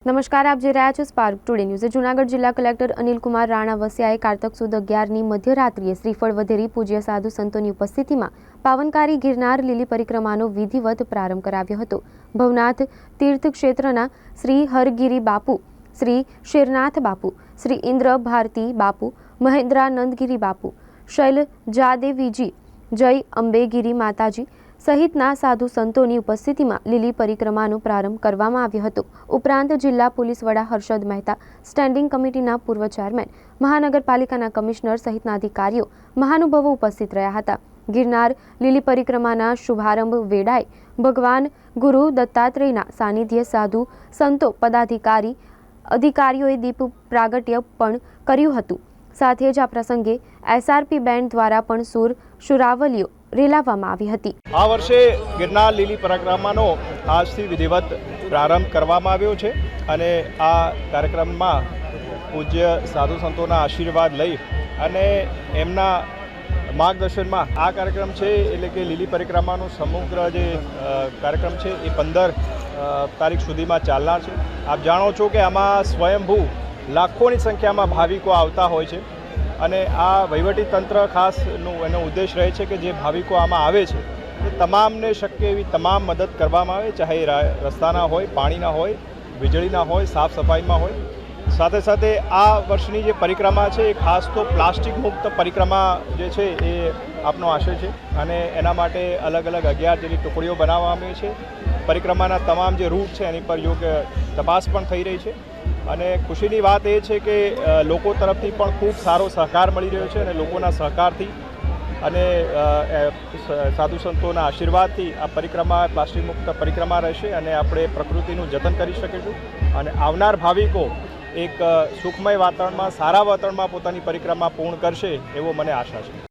નમસ્કાર, આપ જે રહ્યા છો સ્પાર્ક ટુડે ન્યૂઝ જૂનાગઢ જિલ્લા કલેક્ટર અનિલકુમાર રાણા વસિયાએ કારતક સુદ અગિયારની મધ્યરાત્રિએ શ્રીફળ વધેરી પૂજ્ય સાધુ સંતોની ઉપસ્થિતિમાં પાવનકારી ગિરનાર લીલી પરિક્રમાનો વિધિવત પ્રારંભ કરાવ્યો હતો. ભવનાથ તીર્થ ક્ષેત્રના શ્રી હરગીરી બાપુ, શ્રી શેરનાથ બાપુ, શ્રી ઇન્દ્ર ભારતી બાપુ, મહેન્દ્રાનંદગીરી બાપુ શૈલ જાદેવીજી જય અંબેગીરી માતાજી સહિતના સાધુ સંતોની ઉપસ્થિતિમાં લીલી પરિક્રમાનો પ્રારંભ કરવામાં આવ્યો હતો. ઉપરાંત જિલ્લા પોલીસ વડા હર્ષદ મહેતા, સ્ટેન્ડિંગ કમિટીના પૂર્વ ચેરમેન, મહાનગરપાલિકાના કમિશનર સહિતના અધિકારીઓ, મહાનુભાવો ઉપસ્થિત રહ્યા હતા. ગિરનાર લીલી પરિક્રમાના શુભારંભ વેળાએ ભગવાન ગુરુ દત્તાત્રેયના સાનિધ્ય સાધુ સંતો પદાધિકારી અધિકારીઓએ દીપ પ્રાગટ્ય પણ કર્યું હતું. સાથે જ આ પ્રસંગે એસઆરપી બેન્ડ દ્વારા પણ સુર શુરાવલીઓ રેલાવવામાં આવી હતી. આ વર્ષે ગિરનાર લીલી પરિક્રમાનો આજથી વિધિવત પ્રારંભ કરવામાં આવ્યો છે અને આ કાર્યક્રમમાં પૂજ્ય સાધુ સંતોના આશીર્વાદ લઈ અને એમના માર્ગદર્શનમાં આ કાર્યક્રમ છે, એટલે કે લીલી પરિક્રમાનો સમગ્ર જે કાર્યક્રમ છે એ પંદર તારીખ સુધીમાં ચાલનાર છે. આપ જાણો છો કે આમાં સ્વયંભૂ લાખોની સંખ્યામાં ભાવિકો આવતા હોય છે. અને આ વહીવટી તંત્ર ખાસનું એનો ઉદ્દેશ રહે છે કે જે ભાવિકો આમાં આવે છે, એ તમામને શક્ય એવી તમામ મદદ કરવામાં આવે, ચાહે રસ્તાના હોય, પાણીના હોય, વીજળીના હોય, સાફ સફાઈમાં હોય. સાથે સાથે આ વર્ષની જે પરિક્રમા છે, એ ખાસ તો પ્લાસ્ટિક મુક્ત પરિક્રમા જે છે, એ આપનો આશય છે. અને એના માટે અલગ અલગ અગિયાર જેટલી ટુકડીઓ બનાવવામાં આવી છે. પરિક્રમાના તમામ જે રૂટ છે એની પર યોગ્ય તપાસ પણ થઈ રહી છે. અને ખુશીની વાત એ છે કે લોકો તરફથી પણ ખૂબ સારો સહકાર મળી રહ્યો છે અને લોકોના સહકારથી અને સાધુ સંતોના આશીર્વાદથી આ પરિક્રમા પ્લાસ્ટિક મુક્ત પરિક્રમા રહેશે અને આપણે પ્રકૃતિનું જતન કરી શકીશું. અને આવનાર ભાવિકો એક સુખમય વાતાવરણમાં, સારા વાતાવરણમાં પોતાની પરિક્રમા પૂર્ણ કરશે એવો મને આશા છે.